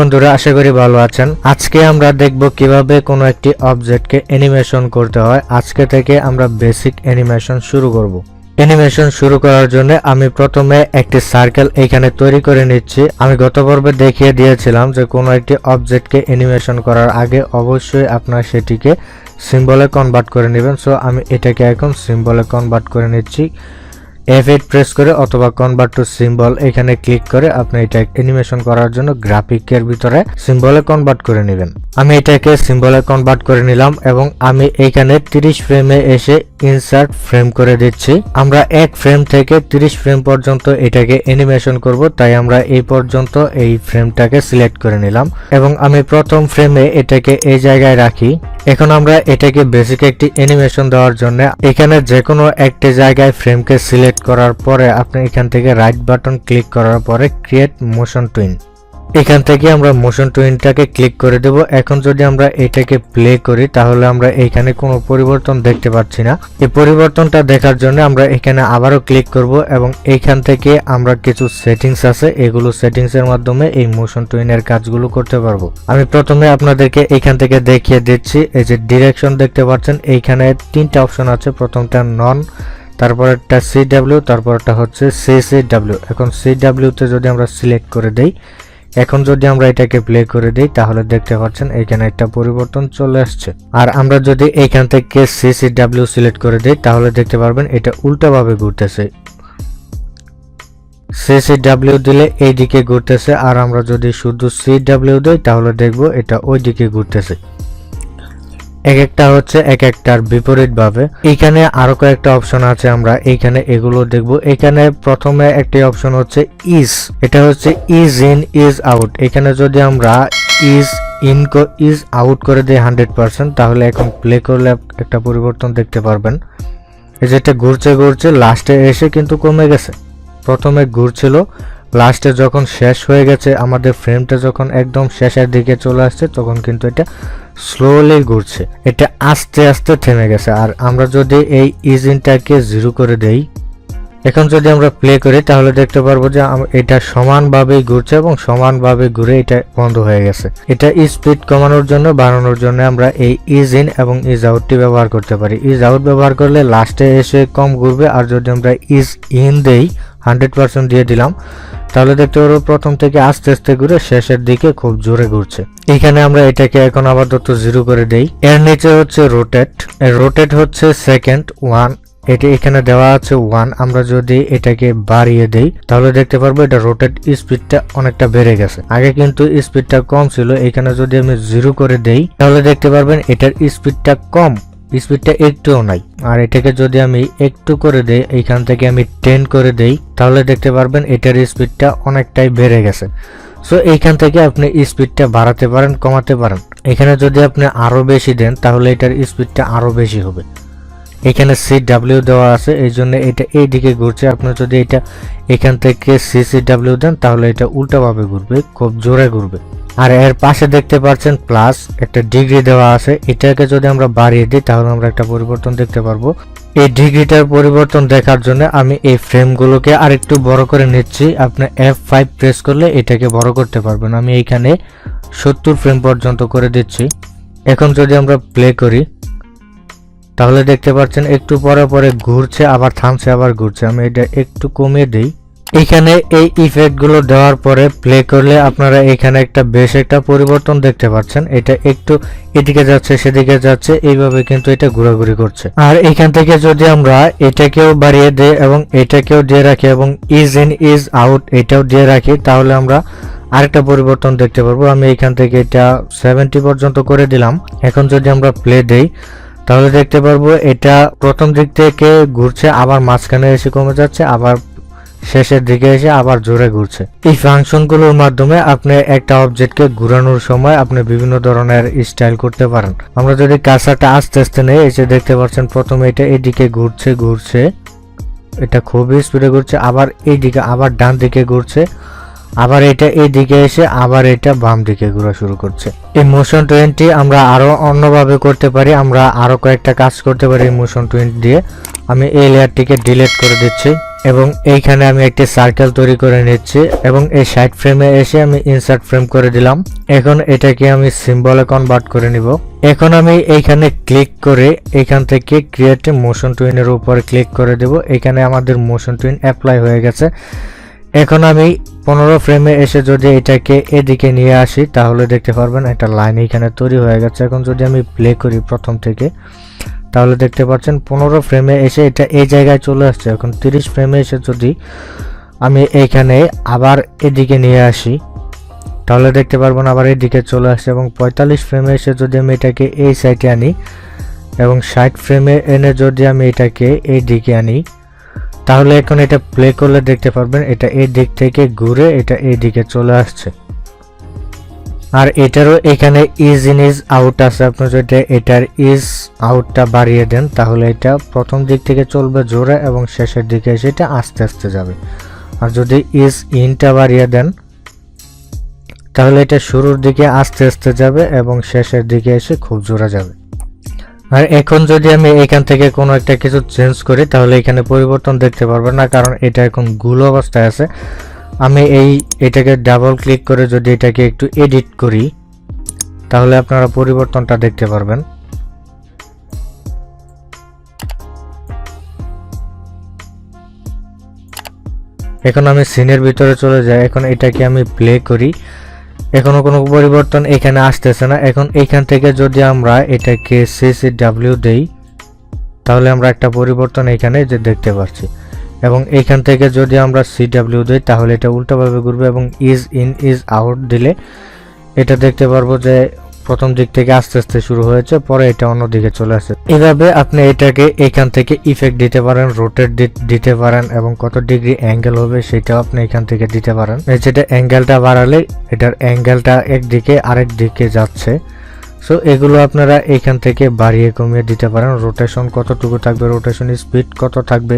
বন্ধুরা, আশা করি ভালো আছেন। আজকে আমরা দেখব কীভাবে কোনো একটি অবজেক্টকে অ্যানিমেশন করতে হয়। আজকে থেকে আমরা বেসিক অ্যানিমেশন শুরু করব। অ্যানিমেশন শুরু করার জন্য আমি প্রথমে একটি সার্কেল এখানে তৈরি করে নিচ্ছি। আমি গত পর্বে দেখিয়ে দিয়েছিলাম যে কোনো একটি অবজেক্টকে অ্যানিমেশন করার আগে অবশ্যই আপনার সেটিকে সিম্বলে কনভার্ট করে নেবেন। সো আমি এটাকে এখন সিম্বলে কনভার্ট করে নিচ্ছি। এফ এইট প্রেস করে অথবা কনভার্ট টু সিম্বল এখানে ক্লিক করে আপনি এটা অ্যানিমেশন করার জন্য গ্রাফিকের ভিতরে সিম্বলে কনভার্ট করে নেবেন। আমি এটাকে সিম্বলে কনভার্ট করে নিলাম এবং আমি এখানে 30 ফ্রেমে এসে ইনসার্ট ফ্রেম করে দিচ্ছি। আমরা এক ফ্রেম থেকে 30 ফ্রেম পর্যন্ত এটাকে অ্যানিমেশন করব, তাই আমরা এই পর্যন্ত এই ফ্রেমটাকে সিলেক্ট করে নিলাম। এবং আমি প্রথম ফ্রেমে এটাকে এই জায়গায় রাখি। এখন আমরা এটাকে বেসিক একটি অ্যানিমেশন দেওয়ার জন্য এখানে যে কোনো একটি জায়গায় ফ্রেমকে সিলেক্ট করার পরে আপনি এখান থেকে রাইট বাটন ক্লিক করার পরে ক্রিয়েট মোশন টুইন এখান থেকে আমরা মোশন টুইনটাকে ক্লিক করে দেব। এখন যদি আমরা এটাকে প্লে করি, তাহলে আমরা এখানে কোনো পরিবর্তন দেখতে পাচ্ছি না। এই পরিবর্তনটা দেখার জন্য আমরা এখানে আবারও ক্লিক করব এবং এইখান থেকে আমরা কিছু সেটিংস আছে, এগুলো সেটিংস এর মাধ্যমে এই মোশন টুইনের কাজগুলো করতে পারব। আমি প্রথমে আপনাদেরকে এখান থেকে দেখিয়ে দিচ্ছি, এই যে ডিরেকশন দেখতে পাচ্ছেন, এইখানে তিনটা অপশন আছে, প্রথমটা নন তারপরটা সি ডাব্লিউ তারপরটা হচ্ছে সি সি ডাব্লিউ এখন সি ডাব্লিউতে যদি আমরা সিলেক্ট করে দেই এখন যদি আমরা এটাকে প্লে করে দিই, তাহলে দেখতে পাচ্ছেন এখানে একটা পরিবর্তন চলে আসছে। আর আমরা যদি এখান থেকে সি সি ডাব্লিউ সিলেক্ট করে দিই, তাহলে দেখতে পারবেন এটা উল্টাভাবে ঘুরতেছে। সি সি ডাব্লিউ দিলে এই দিকে ঘুরতেছে, আর আমরা যদি শুধু সি ডাব্লিউ দিই, তাহলে দেখব এটা ওই দিকে ঘুরতেছে। এক একটা হচ্ছে এক একটার বিপরীত ভাবে এখানে আরও কয়েকটা অপশন আছে, আমরা এইখানে এগুলো দেখব। এখানে প্রথমে একটি অপশন হচ্ছে ইজ এটা হচ্ছে ইজ ইন ইজ আউট এখানে যদি আমরা ইজ ইন ইজ আউট করে দিই হান্ড্রেড পার্সেন্ট তাহলে এখন প্লে করলে একটা পরিবর্তন দেখতে পারবেন। এই যেটা ঘুরছে ঘুরছে লাস্টে এসে কিন্তু কমে গেছে। প্রথমে ঘুরছিল লাস্টে যখন শেষ হয়ে গেছে, আমাদের ফ্রেমটা যখন একদম শেষের দিকে চলে আসছে, তখন কিন্তু এটা স্লোলি ঘুরছে। এটা আস্তে আস্তে থেমে গেছে। আর আমরা যদি এই ইঞ্জিনটাকে জিরো করে দেই, এখন যদি আমরা প্লে করি, তাহলে দেখতে পারব যে এটা সমানভাবেই ঘুরছে এবং সমানভাবে ঘুরে এটা বন্ধ হয়ে গেছে। এটা স্পিড কমানোর জন্য, বাড়ানোর জন্য আমরা এই ইজ ইন এবং ইজ আউটটি ব্যবহার করতে পারি। ইজ আউট ব্যবহার করলে লাস্টে এসে কম ঘুরবে। আর যদি আমরা ইজ ইন দেই হান্ড্রেড পার্সেন্ট দিয়ে দিলাম তাহলে দেখতে পারব প্রথম থেকে আস্তে আস্তে ঘুরে শেষের দিকে খুব জোরে ঘুরছে। এখানে আমরা এটাকে এখন আপাতত জিরো করে দেই। এর নিচে হচ্ছে রোটেট রোটেট হচ্ছে সেকেন্ড ওয়ান এটা এখানে দেওয়া আছে ওয়ান আমরা যদি এটাকে বাড়িয়ে দেই, তাহলে দেখতে পারব এটা রোটেট স্পিডটা অনেকটা বেড়ে গেছে। আগে কিন্তু স্পিডটা কম ছিল, এখানে যদি আমি জিরো করে দেই, তাহলে দেখতে পারবেন এটার স্পিডটা কম। স্পিডটা একটুও নাই। আর এটাকে যদি আমি একটু করে দেই এইখান থেকে আমি টেন করে দেই, তাহলে দেখতে পারবেন এটার স্পিডটা অনেকটাই বেড়ে গেছে। সো এইখান থেকে আপনি স্পিডটা বাড়াতে পারেন, কমাতে পারেন। এখানে যদি আপনি আরও বেশি দেন, তাহলে এটার স্পিডটা আরও বেশি হবে। এখানে সি ডাব্লিউ দেওয়া আছে, এই জন্য এটা এই দিকে ঘুরছে। আপনি যদি এটা এখান থেকে সি সি ডাব্লিউ দেন, তাহলে এটা উল্টাভাবে ঘুরবে, খুব জোরে ঘুরবে। আর এর পাশে দেখতে পাচ্ছেন প্লাস একটা ডিগ্রি দেওয়া আছে। এটাকে যদি আমরা বাড়িয়ে দিই, তাহলে আমরা একটা পরিবর্তন দেখতে পারব। এই ডিগ্রিটার পরিবর্তন দেখার জন্য আমি এই ফ্রেমগুলোকে আরেকটু বড় করে নিচ্ছি। আপনি এফ ফাইভ প্রেস করলে এটাকে বড় করতে পারবেন। আমি এইখানে সত্তর ফ্রেম পর্যন্ত করে দিচ্ছি। এখন যদি আমরা প্লে করি তাহলে দেখতে পাচ্ছেন, একটু পরে পরে ঘুরছে, আবার থামছে, আবার ঘুরছে। আমি এটা একটু কমিয়ে দিই। এখানে এই ইফেক্টগুলো দেওয়ার পরে প্লে করলে আপনারা এখানে একটা বেশ একটা পরিবর্তন দেখতে পাচ্ছেন। এটা একটু এদিকে যাচ্ছে, সেদিকে যাচ্ছে, এইভাবে কিন্তু এটা ঘোরাঘুরি করছে। আর এখান থেকে যদি আমরা এটাকেও বাড়িয়ে দেই এবং এটাকেও দিয়ে রাখি এবং ইজ ইন ইজ আউট এটাও দিয়ে রাখি, তাহলে আমরা আরেকটা পরিবর্তন দেখতে পারব। আমি এখান থেকে এটা সেভেন্টি পর্যন্ত করে দিলাম। এখন যদি আমরা প্লে দেই তাহলে দেখতে পারব এটা প্রথম দিক থেকে ঘুরছে, আবার মাঝখানে এসে কমে যাচ্ছে, আবার শেষের দিকে এসে আবার জোরে ঘুরছে। এই ফাংশনগুলোর মাধ্যমে আপনি একটা অবজেক্টকে ঘুরানোর সময় আপনি বিভিন্ন ধরনের স্টাইল করতে পারেন। আমরা যদি কাঁচাটা আস্তে আস্তে নেই এসে দেখতে পাচ্ছেন, প্রথমে এটা এদিকে ঘুরছে ঘুরছে। এটা খুবই স্পিডে ঘুরছে, আবার এইদিকে আবার ডান দিকে ঘুরছে। আবার এটা এই দিকে এসে আবার এটা বাম দিকে ঘোরা শুরু করছে। এই মোশন টোয়েন্টি আমরা আরও অন্যভাবে করতে পারি, আমরা আরও কয়েকটা কাজ করতে পারি এই মোশন টোয়েন্টি দিয়ে। আমি এই লেয়ারটিকে ডিলিট করে দিচ্ছি এবং এইখানে আমি একটি সার্কেল তৈরি করে নিচ্ছি এবং এই সাইড ফ্রেমে এসে আমি ইনসার্ট ফ্রেম করে দিলাম। এখন এটাকে আমি সিম্বলে কনভার্ট করে নিব। এখন আমি এইখানে ক্লিক করে এখান থেকে ক্রিয়েট মোশন টুইনের উপর ক্লিক করে দেব। এখানে আমাদের মোশন টুইন অ্যাপ্লাই হয়ে গেছে। এখন আমি পনেরো ফ্রেমে এসে যদি এটাকে এদিকে নিয়ে আসি, তাহলে দেখতে পারবেন একটা লাইন এখানে তৈরি হয়ে গেছে। এখন যদি আমি প্লে করি প্রথম থেকে, তাহলে দেখতে পাচ্ছেন পনেরো ফ্রেমে এসে এটা এই জায়গায় চলে আসছে। এখন তিরিশ ফ্রেমে এসে যদি আমি এইখানে আবার এদিকে নিয়ে আসি, তাহলে দেখতে পারবেন আবার এদিকে চলে আসছে। এবং পঁয়তাল্লিশ ফ্রেমে এসে যদি আমি এটাকে এই সাইডে আনি, এবং ষাট ফ্রেমে এনে যদি আমি এটাকে এই দিকে আনি তাহলে এখন এটা প্লে করলে দেখতে পারবেন, এটা এই দিক থেকে ঘুরে এটা এই দিকে চলে আসছে। আর এটারও এখানে ইজ ইন ইজ আউট আছে, আপনি যদি এটার ইজ আউটটা বাড়িয়ে দেন, তাহলে এটা প্রথম দিক থেকে চলবে জোরে এবং শেষের দিকে এসে এটা আস্তে আস্তে যাবে। আর যদি ইজ ইনটা বাড়িয়ে দেন, তাহলে এটা শুরুর দিকে আস্তে আস্তে যাবে এবং শেষের দিকে এসে খুব জোরে যাবে। আর এখন যদি আমি এখান থেকে কোনো একটা কিছু চেঞ্জ করি, তাহলে এখানে পরিবর্তন দেখতে পারবেন না, কারণ এটা এখন গুল অবস্থায় আছে। আমি এই এটাকে ডাবল ক্লিক করে যদি এটাকে একটু এডিট করি, তাহলে আপনারা পরিবর্তনটা দেখতে পারবেন। এখন আমি সিনের ভিতরে চলে যাই। এখন এটাকে আমি প্লে করি। এখনও কোনো পরিবর্তন এখানে আসতেছে না। এখন এইখান থেকে যদি আমরা এটাকে সিসি ডাব্লিউ দেই, তাহলে আমরা একটা পরিবর্তন এখানে যে দেখতে পাচ্ছি। এবং এখান থেকে যদি আমরা সি ডাব্লিউ দিই, তাহলে এটা উল্টোভাবে ঘুরবে এবং ইজ ইন ইজ আউট দিলে এটা দেখতে পারব যে প্রথম দিক থেকে আস্তে আস্তে শুরু হয়েছে, পরে এটা অন্যদিকে চলে আসে। এভাবে আপনি এটাকে এখান থেকে ইফেক্ট দিতে পারেন রোটেট দিতে পারেন এবং কত ডিগ্রি অ্যাঙ্গেল হবে সেটাও আপনি এখান থেকে দিতে পারেন। যেটা অ্যাঙ্গেলটা বাড়ালে এটার অ্যাঙ্গেলটা একদিকে আরেক দিকে যাচ্ছে। সো এগুলো আপনারা এখান থেকে বাড়িয়ে কমিয়ে দিতে পারেন। রোটেশন কতটুকু থাকবে? রোটেশন স্পিড কত থাকবে?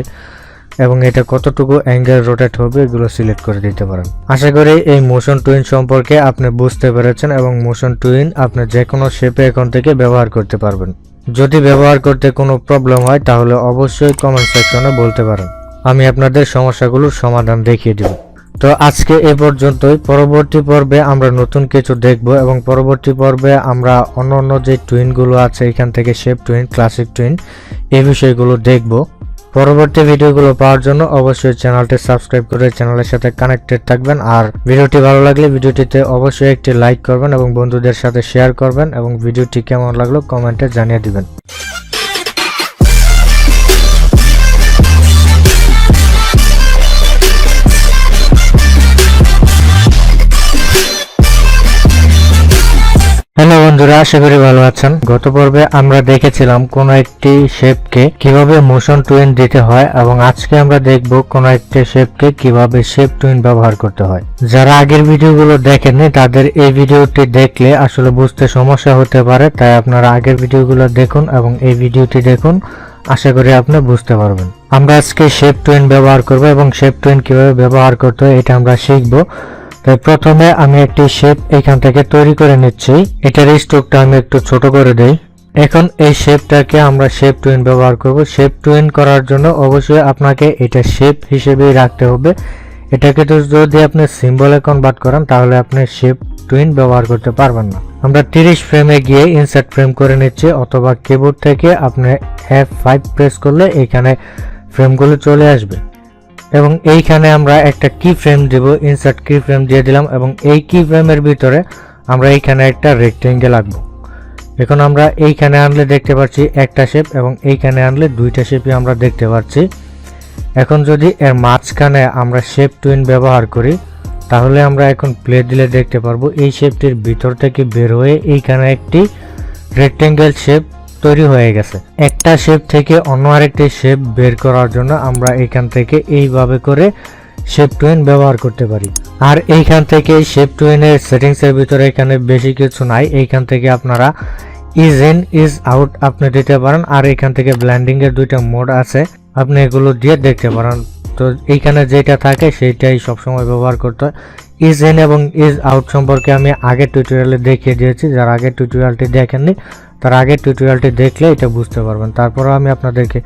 এবং এটা কতটুকু অ্যাঙ্গেল রোটেট হবে এগুলো সিলেক্ট করে দিতে পারেন। আশা করি এই মোশন টুইন সম্পর্কে আপনি বুঝতে পেরেছেন এবং মোশন টুইন আপনি যে কোনো শেপে এখন থেকে ব্যবহার করতে পারবেন। যদি ব্যবহার করতে কোনো প্রবলেম হয়, তাহলে অবশ্যই কমেন্ট সেকশনে বলতে পারেন। আমি আপনাদের সমস্যাগুলোর সমাধান দেখিয়ে দিব। তো আজকে এ পর্যন্তই। পরবর্তী পর্বে আমরা নতুন কিছু দেখব এবং পরবর্তী পর্বে আমরা অন্য অন্য যে টুইনগুলো আছে, এখান থেকে শেপ টুইন ক্লাসিক টুইন এই বিষয়গুলো দেখব। পরবর্তী ভিডিওগুলো পাওয়ার জন্য অবশ্যই চ্যানেলটি সাবস্ক্রাইব করে চ্যানেলের সাথে কানেক্টেড থাকবেন। আর ভিডিওটি ভালো লাগলে ভিডিওটিতে অবশ্যই একটি লাইক করবেন এবং বন্ধুদের সাথে শেয়ার করবেন এবং ভিডিওটি কেমন লাগল কমেন্টে জানিয়ে দিবেন। হ্যালো বন্ধুরা, আশা করি ভালো আছেন। গত পর্বে আমরা দেখেছিলাম কোন একটি শেপকে কীভাবে মোশন টুইন দিতে হয় এবং আজকে আমরা দেখব কোন একটি শেপকে কীভাবে শেপ টুইন ব্যবহার করতে হয়। যারা আগের ভিডিওগুলো দেখেননি, তাদের এই ভিডিওটি দেখলে আসলে বুঝতে সমস্যা হতে পারে, তাই আপনারা আগের ভিডিওগুলো দেখুন এবং এই ভিডিওটি দেখুন। আশা করি আপনি বুঝতে পারবেন। আমরা আজকে শেপ টুইন ব্যবহার করব এবং শেপ টুইন কীভাবে ব্যবহার করতে হয়, এটা আমরা শিখব। তাই প্রথমে আমি একটি শেপ এখান থেকে তৈরি করে নিচ্ছি। এটার স্ট্রোকটা আমি একটু ছোট করে দেই। এখন এই শেপটাকে আমরা শেপ টুইন ব্যবহার করব। শেপ টুইন করার জন্য অবশ্যই আপনাকে এটা শেপ হিসেবেই রাখতে হবে। এটাকে তো যদি আপনি সিম্বলে কনভার্ট করেন, তাহলে আপনি শেপ টুইন ব্যবহার করতে পারবেন না। আমরা 30 ফ্রেমে গিয়ে ইনসার্ট ফ্রেম করে নিচ্ছি, অথবা কিবোর্ড থেকে আপনি এফ ফাইভ প্রেস করলে এখানে ফ্রেমগুলো চলে আসবে। এবং এইখানে আমরা একটা কি ফ্রেম দেব ইনসার্ট কি ফ্রেম দিয়ে দিলাম এবং এই কি ফ্রেমের ভিতরে আমরা এইখানে একটা রেক্টেঙ্গেল আঁকবো। এখন আমরা এইখানে আনলে দেখতে পাচ্ছি একটা শেপ এবং এইখানে আনলে দুইটা শেপই আমরা দেখতে পাচ্ছি। এখন যদি এর মাঝখানে আমরা শেপ টুইন ব্যবহার করি, তাহলে আমরা এখন প্লে দিলে দেখতে পারব, এই শেপটির ভিতর থেকে বের হয়ে এইখানে একটি রেক্টেঙ্গেল শেপ তৈরি হয়ে গেছে। একটা শেপ থেকে অন্য আরেকটি শেপ বের করার জন্য আমরা এখান থেকে এইভাবে করে শেপ টুইন ব্যবহার করতে পারি। আর এইখান থেকে শেপ টুইনের সেটিংস এর ভিতরে এখানে বেশি কিছু নাই। এইখান থেকে আপনারা ইজ ইন ইজ আউট আপনি দিতে পারেন। আর এখান থেকে ব্ল্যান্ডিং এর দুইটা মোড আছে। আপনি এগুলো দিয়ে দেখতে পারেন। তো এইখানে যেটা থাকে সেইটাই সবসময় ব্যবহার করতে হয়। ইজ ইন এবং ইজ আউট সম্পর্কে আমি আগের টিউটোরিয়ালে দেখিয়ে দিয়েছি। যারা আগের টিউটোরিয়ালটি দেখেননি তার আগের টিউটোরিয়ালটি দেখলে এটা বুঝতে পারবেন। তারপরে আমি আপনাদেরকে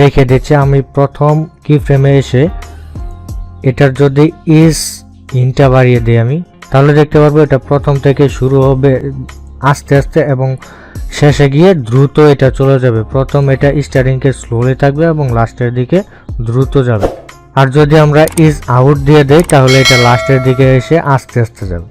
দেখে দিচ্ছি, আমি প্রথম কি ফ্রেমে এসে এটার যদি ইস ইনটা বাড়িয়ে দিই আমি, তাহলে দেখতে পারব এটা প্রথম থেকে শুরু হবে আস্তে আস্তে এবং শেষে গিয়ে দ্রুত এটা চলে যাবে। প্রথম এটা স্টার্টিংকে স্লোলি থাকবে এবং লাস্টের দিকে দ্রুত যাবে। আর যদি আমরা ইজ আউট দিয়ে দেই, তাহলে এটা লাস্টের দিকে এসে আস্তে আস্তে যাবে।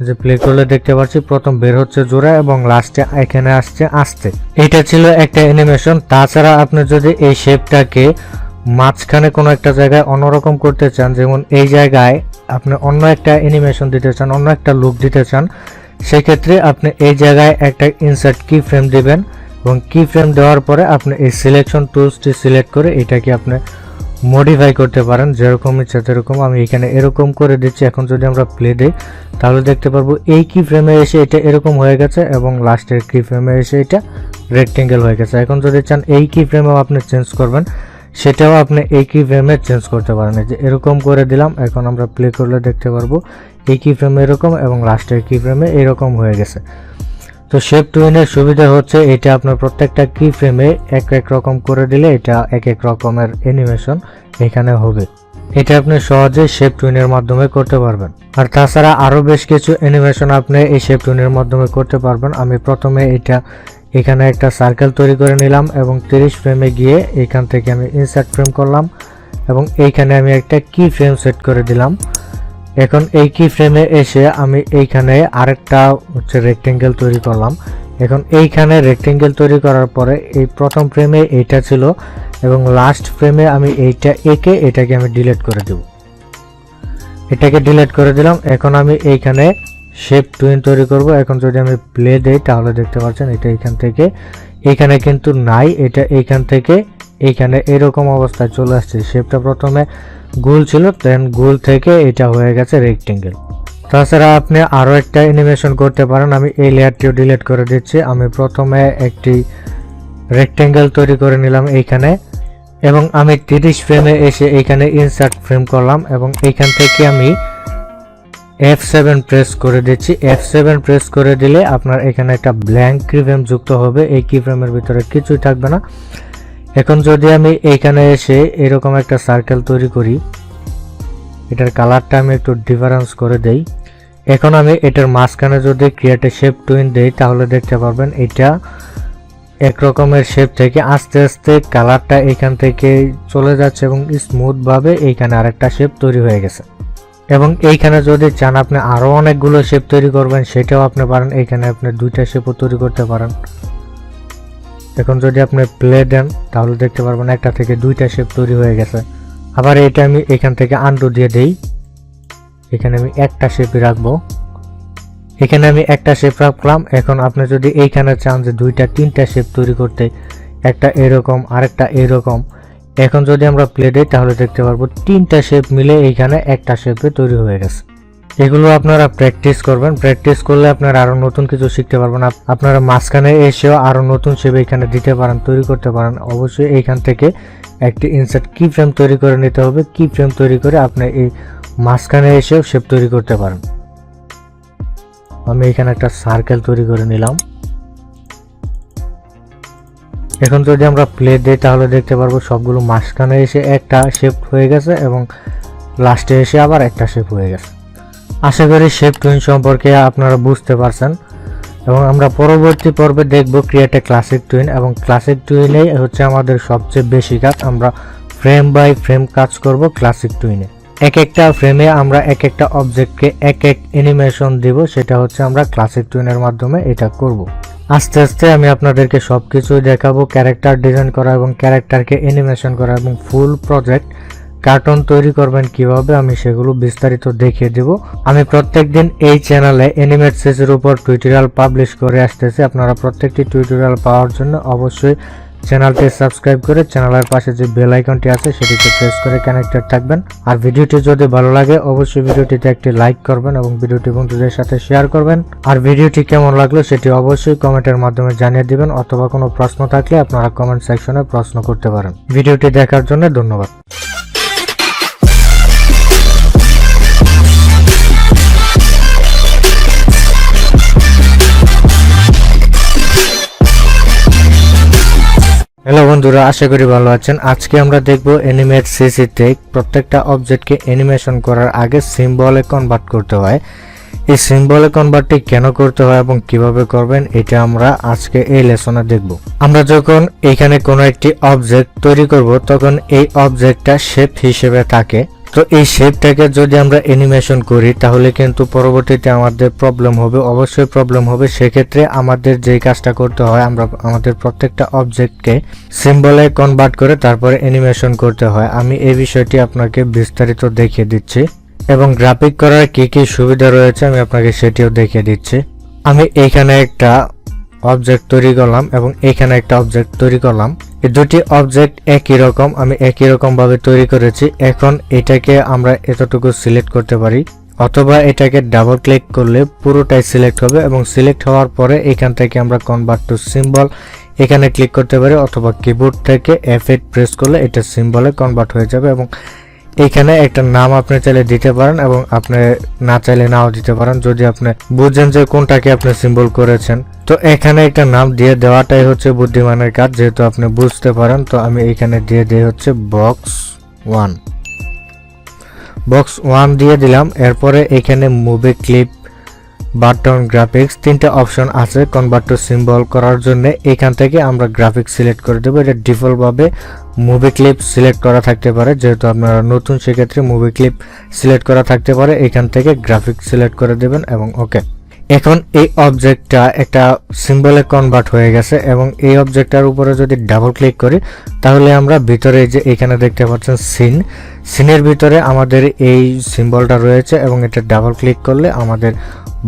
যে প্লে করলে দেখতে পাচ্ছি প্রথম বের হচ্ছে জোড়া এবং লাস্টে এখানে আসছে আস্তে। এটা ছিল একটা অ্যানিমেশন তাছাড়া আপনি যদি এই শেপটাকে মাঝখানে কোনো একটা জায়গায় অন্যরকম করতে চান, যেমন এই জায়গায় আপনি অন্য একটা অ্যানিমেশন দিতে চান, অন্য একটা লুক দিতে চান, সেক্ষেত্রে আপনি এই জায়গায় একটা ইনসার্ট কি ফ্রেম দিবেন এবং কি ফ্রেম দেওয়ার পরে আপনি এই সিলেকশন টুলসটি সিলেক্ট করে এটাকে আপনি মডিফাই করতে পারেন, যেরকম ইচ্ছা সেরকম। আমি এখানে এরকম করে দিচ্ছি। এখন যদি আমরা প্লে দিই, তাহলে দেখতে পারব এই কি ফ্রেমে এসে এটা এরকম হয়ে গেছে এবং লাস্টের কি ফ্রেমে এসে এটা রেক্টেঙ্গেল হয়ে গেছে। এখন যদি চান এই কি ফ্রেমেও আপনি চেঞ্জ করবেন, সেটাও আপনি এই কি ফ্রেমে চেঞ্জ করতে পারেন। যে এরকম করে দিলাম, এখন আমরা প্লে করলে দেখতে পারব এই কি ফ্রেমে এরকম এবং লাস্টের কি ফ্রেমে এরকম হয়ে গেছে। তো শেপ টুইনের সুবিধা হচ্ছে এটা আপনার প্রত্যেকটা কি ফ্রেমে এক এক রকম করে দিলে এটা এক এক রকমের অ্যানিমেশন এখানে হবে। এটা আপনি সহজে শেপ টুইনের মাধ্যমে করতে পারবেন। আর তাছাড়া আরও বেশ কিছু অ্যানিমেশন আপনি এই শেপ টুইনের মাধ্যমে করতে পারবেন। আমি প্রথমে এটা এখানে একটা সার্কেল তৈরি করে নিলাম এবং তিরিশ ফ্রেমে গিয়ে এখান থেকে আমি ইনসার্ট ফ্রেম করলাম এবং এইখানে আমি একটা কি ফ্রেম সেট করে দিলাম। এখন এই কি ফ্রেমে এসে আমি এইখানে আরেকটা হচ্ছে রেক্টেঙ্গেল তৈরি করলাম। এখন এইখানে রেক্টেঙ্গেল তৈরি করার পরে এই প্রথম ফ্রেমে এইটা ছিল এবং লাস্ট ফ্রেমে আমি এইটা এঁকে এটাকে আমি ডিলিট করে দেব। এটাকে ডিলিট করে দিলাম। এখন আমি এইখানে শেপ টুইন তৈরি করব। এখন যদি আমি প্লে দেই তাহলে দেখতে পাচ্ছেন এটা এখান থেকে। এখানে কিন্তু নাই, এটা এইখান থেকে এইখানে এরকম অবস্থায় চলে আসছে। শেপটা প্রথমে গোল ছিল দেন গোল থেকে এটা হয়ে গেছে রেক্টেঙ্গেল তাছাড়া আপনি আরও একটা অ্যানিমেশন করতে পারেন। আমি এই লেয়ারটিও ডিলিট করে দিচ্ছি। আমি প্রথমে একটি রেক্টেঙ্গেল তৈরি করে নিলাম এইখানে এবং আমি তিরিশ ফ্রেমে এসে এইখানে ইনসার্ট ফ্রেম করলাম এবং এইখান থেকে আমি এফ সেভেন প্রেস করে দিচ্ছি। এফ সেভেন প্রেস করে দিলে আপনার এখানে একটা ব্ল্যাঙ্ক কিফ্রেম যুক্ত হবে। এই কিফ্রেমের ভিতরে কিছুই থাকবে না। এখন যদি আমি এইখানে এসে এরকম একটা সার্কেল তৈরি করি, এটার কালারটা আমি একটু ডিফারেন্স করে দেই। এখন আমি এটার মাঝখানে যদি ক্রিয়েটে শেপ টুইন দেই, তাহলে দেখতে পারবেন এটা এক রকমের শেপ থেকে আস্তে আস্তে কালারটা এখান থেকে চলে যাচ্ছে এবং স্মুথভাবে এইখানে আরেকটা শেপ তৈরি হয়ে গেছে। এবং এইখানে যদি চান আপনি আরও অনেকগুলো শেপ তৈরি করবেন, সেটাও আপনি পারেন। এইখানে আপনি দুইটা শেপও তৈরি করতে পারেন। এখন যদি আপনি প্লে দেন, তাহলে দেখতে পারবেন একটা থেকে দুইটা শেপ তৈরি হয়ে গেছে। আবার এটা আমি এখান থেকে আন্ডু দিয়ে দেই। এখানে আমি একটা শেপই রাখব। এখানে আমি একটা শেপ রাখলাম। এখন আপনি যদি এইখানে চান যে দুইটা, তিনটা শেপ তৈরি করতে, একটা এরকম, আরেকটা এরকম, এখন যদি আমরা প্লে দিই, তাহলে দেখতে পারব তিনটা শেপ মিলে এইখানে একটা শেপে তৈরি হয়ে গেছে। এগুলো আপনারা প্র্যাকটিস করবেন। প্র্যাকটিস করলে আপনারা আরও নতুন কিছু শিখতে পারবেন। আপনারা মাঝখানে এসেও আরও নতুন শেপ এখানে দিতে পারেন, তৈরি করতে পারেন। অবশ্যই এইখান থেকে একটি ইনসার্ট কি ফ্রেম তৈরি করে নিতে হবে। কি ফ্রেম তৈরি করে আপনি এই মাঝখানে এসেও শেপ তৈরি করতে পারেন। আমি এখানে একটা সার্কেল তৈরি করে নিলাম। এখন যদি আমরা প্লে দিই, তাহলে দেখতে পারব সবগুলো মাঝখানে এসে একটা শেপ হয়ে গেছে এবং লাস্টে এসে আবার একটা শেপ হয়ে গেছে। আশা করি শেপ টুইন সম্পর্কে আপনারা বুঝতে পারছেন। এবং আমরা পরবর্তী পর্বে দেখব ক্রিয়েট ক্লাসিক টুইন এবং ক্লাসিক টুইনেই হচ্ছে আমাদের সবচেয়ে বেশি কাজ। আমরা ফ্রেম বাই ফ্রেম কাজ করব ক্লাসিক টুইনে। এক একটা ফ্রেমে আমরা এক একটা অবজেক্টকে এক এক অ্যানিমেশন দিব, সেটা হচ্ছে আমরা ক্লাসিক টুইনের মাধ্যমে এটা করব। আস্তে আস্তে আমি আপনাদেরকে সব কিছুই দেখাবো, ক্যারেক্টার ডিজাইন করা এবং ক্যারেক্টারকে অ্যানিমেশন করা এবং ফুল প্রজেক্ট। কার্টুন তৈরি করবেন কীভাবে, আমি সেগুলো বিস্তারিত দেখিয়ে দেব। আমি প্রত্যেকদিন এই চ্যানেলে অ্যানিমেট সেসের উপর টিউটোরিয়াল পাবলিশ করে আসতেছি। আপনারা প্রত্যেকটি টিউটোরিয়াল পাওয়ার জন্য অবশ্যই চ্যানেলটি সাবস্ক্রাইব করে চ্যানেলের পাশে যে বেল আইকনটি আছে, সেটিতে প্রেস করে কানেক্টেড থাকবেন। আর ভিডিওটি যদি ভালো লাগে, অবশ্যই ভিডিওটিতে একটি লাইক করবেন এবং ভিডিওটি বন্ধুদের সাথে শেয়ার করবেন। আর ভিডিওটি কেমন লাগল, সেটি অবশ্যই কমেন্টের মাধ্যমে জানিয়ে দিবেন, অথবা কোনো প্রশ্ন থাকলে আপনারা কমেন্ট সেকশনে প্রশ্ন করতে পারেন। ভিডিওটি দেখার জন্য ধন্যবাদ। হ্যালো বন্ধুরা, আশা করি ভালো আছেন। আজকে আমরা দেখব অ্যানিমেট সিসিতে প্রত্যেকটা অবজেক্টকে অ্যানিমেশন করার আগে সিম্বলে কনভার্ট করতে হয়। এই সিম্বলে কনভার্টটি কেন করতে হয় এবং কীভাবে করবেন, এটা আমরা আজকে এই লেসনে দেখব। আমরা যখন এখানে কোনো একটি অবজেক্ট তৈরি করব, তখন এই অবজেক্টটা শেপ হিসেবে থাকে। তো এই শেপটাকে যদি আমরা অ্যানিমেশন করি, তাহলে কিন্তু পরবর্তীতে আমাদের প্রবলেম হবে, অবশ্যই প্রবলেম হবে। সেক্ষেত্রে আমাদের যেই কাজটা করতে হয়, আমরা আমাদের প্রত্যেকটা অবজেক্টকে সিম্বলে কনভার্ট করে তারপরে অ্যানিমেশন করতে হয়। আমি এই বিষয়টি আপনাকে বিস্তারিত দেখিয়ে দিচ্ছি। এবং গ্রাফিক করার কি কি সুবিধা রয়েছে, আমি আপনাকে সেটিও দেখিয়ে দিচ্ছি। আমি এইখানে একটা অবজেক্ট তৈরি করলাম এবং এখানে একটা অবজেক্ট তৈরি করলাম। এই দুটি অবজেক্ট একই রকম, আমি একই রকম ভাবে তৈরি করেছি। এখন এটাকে আমরা এতটুকু সিলেক্ট করতে পারি। অথবা এটাকে ডাবল ক্লিক করলে পুরোটাই সিলেক্ট হবে এবং সিলেক্ট হওয়ার পরে এখান থেকে আমরা কনভার্ট টু সিম্বল এখানে ক্লিক করতে পারি অথবা কিবোর্ড থেকে এফ প্রেস করলে এটা সিম্বলে কনভার্ট হয়ে যাবে এবং এখানে একটা নাম আপনি চাইলে দিতে পারেন এবং আপনি না চাইলে নাও দিতে পারেন যদি আপনি বুঝেন যে কোনটাকে আপনি সিম্বল করেছেন। তো এখানে একটা নাম দিয়ে দেওয়াটাই হচ্ছে বুদ্ধিমানের কাজ, যেহেতু আপনি বুঝতে পারেন, তো আমি এখানে দিয়ে দিই হচ্ছে বক্স ওয়ান বক্স ওয়ান দিয়ে দিলাম, এরপরে এখানে মুভি ক্লিপ বাটন গ্রাফিক্স তিনটা অপশন আছে। কনভার্ট টু সিম্বল করার জন্য এখান থেকে আমরা গ্রাফিক্স সিলেক্ট করে দেবো। এটা ডিফল্টভাবে মুভি ক্লিপ সিলেক্ট করা থাকতে পারে। যেহেতু আপনারা নতুন, সেক্ষেত্রে মুভি ক্লিপ সিলেক্ট করা থাকতে পারে। এখান থেকে গ্রাফিক্স সিলেক্ট করে দেবেন এবং ওকে এখন এই অবজেক্টটা একটা সিম্বলে কনভার্ট হয়ে গেছে এবং এই অবজেক্টটার উপরে যদি ডাবল ক্লিক করি, তাহলে আমরা ভিতরে যে এখানে দেখতে পাচ্ছেন সিন সিনের ভিতরে আমাদের এই সিম্বলটা রয়েছে এবং এটা ডাবল ক্লিক করলে আমাদের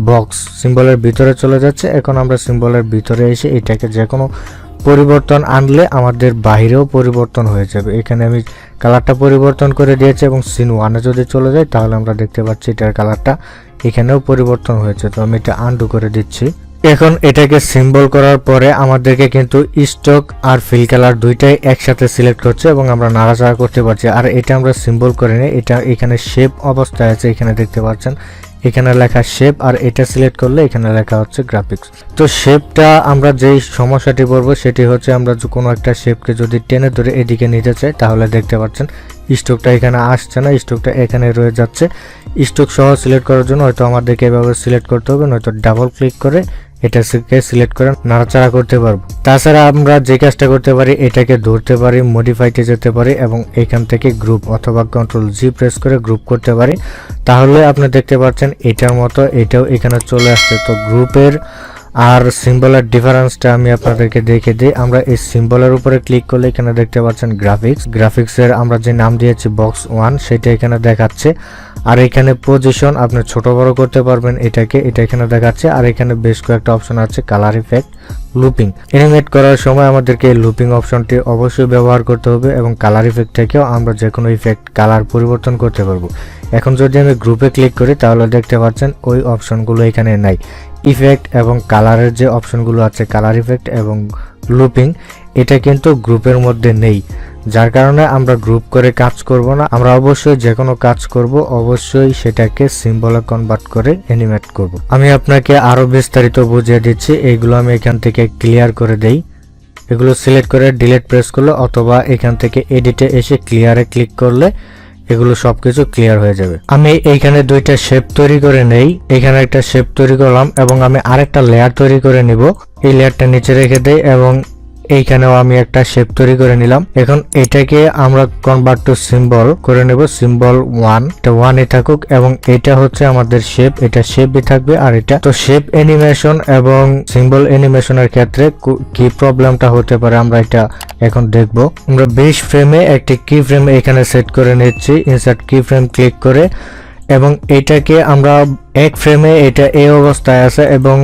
বক্স সিম্বলের ভিতরে চলে যাচ্ছে। এখন আমরা সিম্বলের ভিতরে এসে এটাকে যে কোনো পরিবর্তন আনলে আমাদের বাহিরেও পরিবর্তন হয়ে যাবে। এখানে আমি কালারটা পরিবর্তন করে দিয়েছি এবং সিন ওয়ানে যদি চলে যায় তাহলে আমরা দেখতে পাচ্ছি এটার কালারটা এখানেও পরিবর্তন হয়েছে, তো আমি এটা আন্ডু করে দিচ্ছি। এখন এটাকে সিম্বল করার পরে আমাদেরকে কিন্তু স্টক আর ফিল কালার দুইটাই একসাথে সিলেক্ট হচ্ছে এবং আমরা নাড়াচাড়া করতে পারছি। আর এটা আমরা সিম্বল করে নিই এটা এখানে শেপ অবস্থায় আছে, এখানে দেখতে পাচ্ছেন। এখানে লেখা শেপ আর এটা সিলেক্ট করলে এখানে লেখা হচ্ছে গ্রাফিক্স তো শেপটা আমরা যেই সমস্যাটি পড়ব সেটি হচ্ছে আমরা কোনো একটা শেপকে যদি টেনে ধরে এদিকে নিতে চাই, তাহলে দেখতে পাচ্ছেন স্টকটা এখানে আসছে না স্টকটা এখানে রয়ে যাচ্ছে। স্টক সহ সিলেক্ট করার জন্য হয়তো আমাদেরকে এভাবে সিলেক্ট করতে হবে, নয়তো ডাবল ক্লিক করে এটাকে সিলেক্ট করে নাড়াচাড়া করতে পারব। তাছাড়া আমরা যে কাজটা করতে পারি, এটাকে ধরতে পারি মডিফাইতে যেতে পারি এবং এখান থেকে গ্রুপ অথবা কন্ট্রোল জি প্রেস করে গ্রুপ করতে পারি। তাহলে আপনি দেখতে পাচ্ছেন এটার মতো এটাও এখানে চলে আসছে। তো গ্রুপের আর সিম্বলের ডিফারেন্সটা আমি আপনাদেরকে দেখে দিই। আমরা এই সিম্বলের উপরে ক্লিক করলে এখানে দেখতে পাচ্ছেন গ্রাফিক্স গ্রাফিক্সের আমরা যে নাম দিয়েছি বক্স ওয়ান সেটা এখানে দেখাচ্ছে। আর এখানে পজিশন আপনি ছোট বড় করতে পারবেন এটাকে, এটা এখানে দেখাচ্ছে। আর এখানে বেশ কয়েকটা অপশন আছে কালার ইফেক্ট লুপিং এনিমেট করার সময় আমাদেরকে লুপিং অপশনটি অবশ্যই ব্যবহার করতে হবে এবং কালার ইফেক্ট থেকেও আমরা যে কোনো ইফেক্ট কালার পরিবর্তন করতে পারব। এখন যদি আমি গ্রুপে ক্লিক করি, তাহলে দেখতে পাচ্ছেন ওই অপশনগুলো এখানে নাই। ইফেক্ট এবং কালারের যে অপশনগুলো আছে কালার ইফেক্ট এবং লুপিং এটা কিন্তু গ্রুপের মধ্যে নেই। যার কারণে আমরা গ্রুপ করে কাজ করব না। আমরা অবশ্যই যে কোনো কাজ করব, অবশ্যই সেটাকে সিম্বলে কনভার্ট করে অ্যানিমেট করব। আমি আপনাকে আরও বিস্তারিত বুঝিয়ে দিচ্ছি। এইগুলো আমি এখান থেকে ক্লিয়ার করে দেই। এগুলো সিলেক্ট করে ডিলিট প্রেস করলে অথবা এখান থেকে এডিটে এসে ক্লিয়ারে ক্লিক করলে এগুলো সবকিছু ক্লিয়ার হয়ে যাবে। আমি এইখানে দুইটা শেপ তৈরি করে নেই। এখানে একটা শেপ তৈরি করলাম এবং আমি আরেকটা লেয়ার তৈরি করে নিব। এই লেয়ারটা নিচে রেখে দেই এবং এইখানেও আমি একটা শেপ তৈরি করে নিলাম। এখন এটাকে আমরা কনভার্ট টু সিম্বল করে নেব সিম্বল ওয়ান এটা ওয়ানে থাকুক এবং এটা হচ্ছে আমাদের শেপ এটা শেপই থাকবে আর এটা। তো শেপ অ্যানিমেশন এবং সিম্বল অ্যানিমেশনের ক্ষেত্রে কি প্রবলেমটা হতে পারে আমরা এটা এখন দেখব। আমরা বিশ ফ্রেমে একটি কি ফ্রেম এখানে সেট করে নিচ্ছি। ইনসার্ট কি ফ্রেম ক্লিক করে এবং এটাকে আমরা এক ফ্রেমে এটা এই অবস্থায় আছে এবং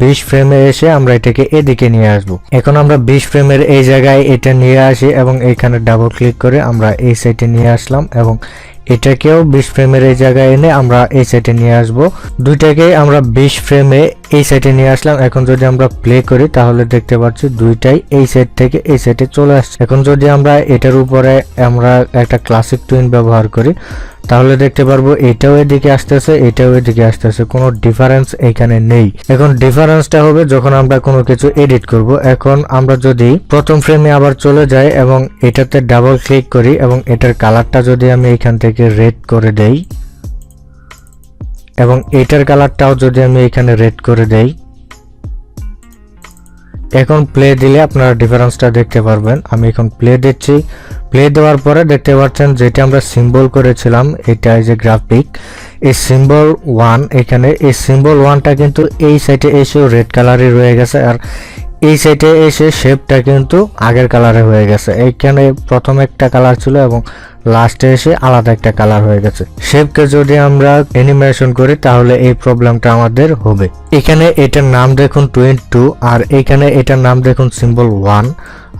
বিশ ফ্রেমে এসে আমরা এটাকে এদিকে নিয়ে আসব। এখন আমরা বিশ ফ্রেমের এই জায়গায় এটা নিয়ে আসি এবং এখানে ডাবল ক্লিক করে আমরা এই সাইডে নিয়ে আসলাম এবং এটাকেও বিশ ফ্রেমের এই জায়গায় এনে আমরা এই সাইডে নিয়ে আসব। দুইটাকে আমরা বিশ ফ্রেমে এই সাইডে নিয়ে আসলাম। এখন যদি আমরা প্লে করি, তাহলে দেখতে পাচ্ছি দুইটাই এই সাইড থেকে এই সাইডে চলে আসছে। এখন যদি আমরা এটার উপরে আমরা একটা ক্লাসিক টুইন ব্যবহার করি, তাহলে দেখতে পারব এটাও এদিকে আসতেছে, এটাও এদিকে আসতেছে। কোনো ডিফারেন্স এখানে নেই। এখন ডিফারেন্সটা হবে যখন আমরা কোনো কিছু এডিট করব। এখন আমরা যদি প্রথম ফ্রেমে আবার চলে যাই এবং এটাতে ডাবল ক্লিক করি এবং এটার কালারটা যদি আমি এখান থেকে রেড করে দেই এবং এটার কালারটাও যদি আমি এখানে রেড করে দেই, এখন প্লে দিলে আপনারা ডিফারেন্সটা দেখতে পারবেন। আমি এখন প্লে দিচ্ছি। প্লে দেওয়ার পরে দেখতে পাচ্ছেন যেটা আমরা সিম্বল করেছিলাম, এটা যে গ্রাফিক এই সিম্বল ওয়ান এখানে এই সিম্বল ওয়ানটা কিন্তু এই সাইডে এসেও রেড কালারই রয়ে গেছে। আর এই সাইডে এসে শেপটা কিন্তু আগের কালারে হয়ে গেছে। এইখানে প্রথম একটা কালার ছিল এবং লাস্টে এসে আলাদা একটা কালার হয়ে গেছে। শেপকে যদি আমরা অ্যানিমেশন করি, তাহলে এই প্রবলেমটা আমাদের হবে। এখানে এটার নাম দেখুন টুয়েন টু আর এখানে এটার নাম দেখুন সিম্বল ওয়ান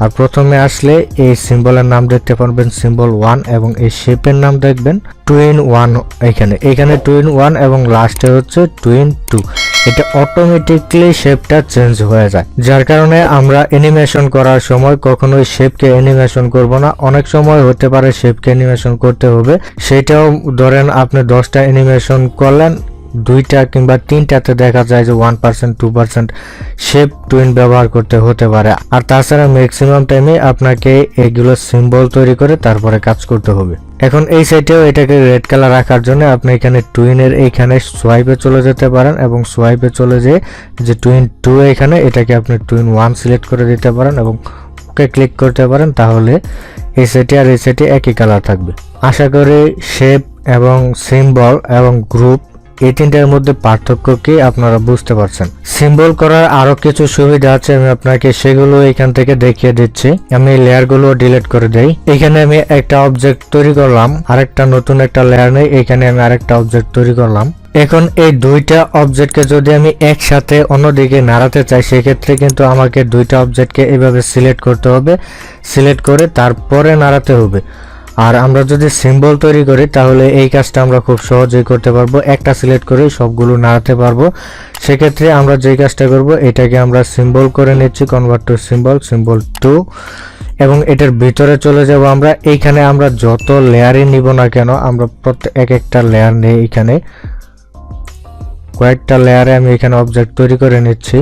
আর প্রথমে আসলে এই সিম্বলের নাম দেখতে পারবেন সিম্বল ওয়ান এবং এই শেপের নাম দেখবেন টুইন ওয়ান এখানে। এখানে টুইন ওয়ান এবং লাস্টে হচ্ছে টুইন টু এটা অটোমেটিকলি শেপটা চেঞ্জ হয়ে যায়। যার কারণে আমরা অ্যানিমেশন করার সময় কখনোই শেপকে অ্যানিমেশন করব না। অনেক সময় হতে পারে শেপকে অ্যানিমেশন করতে হবে। সেটাও ধরেন আপনি দশটা অ্যানিমেশন করলেন, দুইটা কিংবা তিনটাতে দেখা যায় যে one percent two percent shape tween ব্যবহার করতে হতে পারে। আর তাছাড়া ম্যাক্সিমাম টাইমে আপনাকে এগুলো সিম্বল তৈরি করে তারপরে কাজ করতে হবে। এখন এই সাইডেও এটাকে রেড কালার রাখার জন্য আপনি এখানে টুইনের এইখানে সোয়াইপে চলে যেতে পারেন এবং সোয়াইপে চলে যেয়ে যে টুইন টু এখানে এটাকে আপনি টুইন ওয়ান সিলেক্ট করে দিতে পারেন এবং ওকে ক্লিক করতে পারেন, তাহলে এই সাইটে আর এই সাইটে একই কালার থাকবে। আশা করি শেপ এবং সিম্বল এবং গ্রুপ এই তিনটার মধ্যে পার্থক্য কি আপনারা বুঝতে পারছেন। সিম্বল করার আরও কিছু সুবিধা আছে, আমি আপনাকে সেগুলো এখান থেকে দেখিয়ে দিচ্ছি। আমি লেয়ারগুলো ডিলিট করে দেই। এখানে আমি একটা অবজেক্ট তৈরি করলাম, আরেকটা নতুন একটা লেয়ার নেই, এখানে আমি আরেকটা অবজেক্ট তৈরি করলাম। এখন এই দুইটা অবজেক্টকে যদি আমি একসাথে অন্যদিকে নাড়াতে চাই, সেক্ষেত্রে কিন্তু আমাকে দুইটা অবজেক্টকে এভাবে সিলেক্ট করতে হবে। সিলেক্ট করে তারপরে নাড়াতে হবে। আর আমরা যদি সিম্বল তৈরি করি, তাহলে এই কাজটা আমরা খুব সহজেই করতে পারব। একটা সিলেক্ট করে সবগুলো নাড়াতে পারব। সেক্ষেত্রে আমরা যেই কাজটা করব, এটাকে আমরা সিম্বল করে নিচ্ছি convert to symbol symbol two এবং এটার ভিতরে চলে যাব আমরা। এইখানে আমরা যত লেয়ারই নিব না কেন, আমরা প্রত্যেক এক একটা লেয়ার নিয়ে এখানে কয়েকটা লেয়ারে আমি এখানে অবজেক্ট তৈরি করে নিচ্ছি।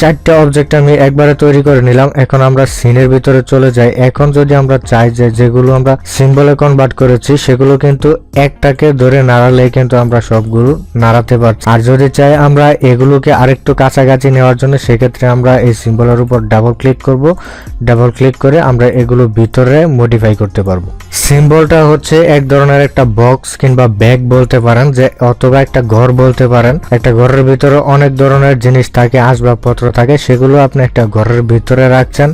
চারটা অবজেক্ট আমি একবারে তৈরি করে নিলাম, এখন আমরা সিনের ভিতরে চলে যাই। এখন যদি আমরা চাই যে যেগুলো আমরা সিম্বলে কনভার্ট করেছি, সেগুলো কিন্তু একটাকে ধরে নাড়ালে কিন্তু আমরা সবগুলো নাড়াতে পারছি। আর যদি চাই আমরা এগুলোকে আরেকটু কাছাকাছি নেওয়ার জন্য, সেক্ষেত্রে আমরা এই সিম্বলের উপর ডাবল ক্লিক করব। ডাবল ক্লিক করে আমরা এগুলো ভিতরে মডিফাই করতে পারব। সিম্বলটা হচ্ছে এক ধরনের একটা বক্স কিংবা ব্যাগ বলতে পারেন, যে অথবা একটা ঘর বলতে পারেন। একটা ঘরের ভিতরে অনেক ধরনের জিনিস থাকে, আসবাবপত্র থাকে, সেগুলো আপনি একটা ঘরের ভিতরে রাখছেন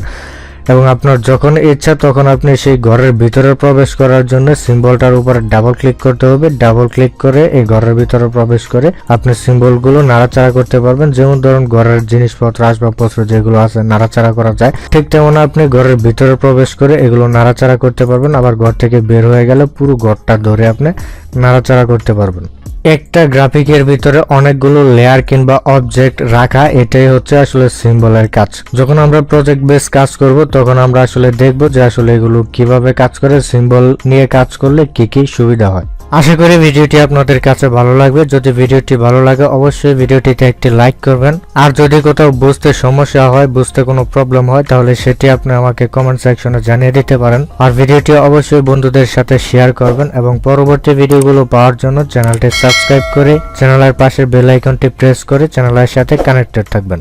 এবং আপনার যখন ইচ্ছা তখন আপনি সেই ঘরের ভিতরে প্রবেশ করার জন্য সিম্বলটার উপরে ডাবল ক্লিক করতে হবে। ডাবল ক্লিক করে এই ঘরের ভিতরে প্রবেশ করে আপনি সিম্বলগুলো নাড়াচাড়া করতে পারবেন। যেমন ধরুন ঘরের জিনিসপত্র, আসবাবপত্র যেগুলো আছে নাড়াচাড়া করা যায়, ঠিক তেমন আপনি ঘরের ভিতরে প্রবেশ করে এগুলো নাড়াচাড়া করতে পারবেন। আবার ঘর থেকে বের হয়ে গেলে পুরো ঘরটা ধরে আপনি নাড়াচাড়া করতে পারবেন। একটা গ্রাফিকের ভিতরে অনেকগুলো লেয়ার কিংবা অবজেক্ট রাখা, এটাই হচ্ছে আসলে সিম্বলের কাজ। যখন আমরা প্রজেক্ট বেস কাজ করব, তখন আমরা আসলে দেখব যে আসলে এগুলো কীভাবে কাজ করে সিম্বল নিয়ে কাজ করলে কি কি সুবিধা হয়। আশা করি ভিডিওটি আপনাদের কাছে ভালো লাগবে। যদি ভিডিওটি ভালো লাগে, অবশ্যই ভিডিওটিতে একটি লাইক করবেন। আর যদি কোথাও বুঝতে সমস্যা হয়, বুঝতে কোনো প্রবলেম হয়, তাহলে সেটি আপনি আমাকে কমেন্ট সেকশনে জানিয়ে দিতে পারেন। আর ভিডিওটি অবশ্যই বন্ধুদের সাথে শেয়ার করবেন এবং পরবর্তী ভিডিওগুলো পাওয়ার জন্য চ্যানেলটি সাবস্ক্রাইব করে চ্যানেলের পাশের বেল আইকনটি প্রেস করে চ্যানেলের সাথে কানেক্টেড থাকবেন।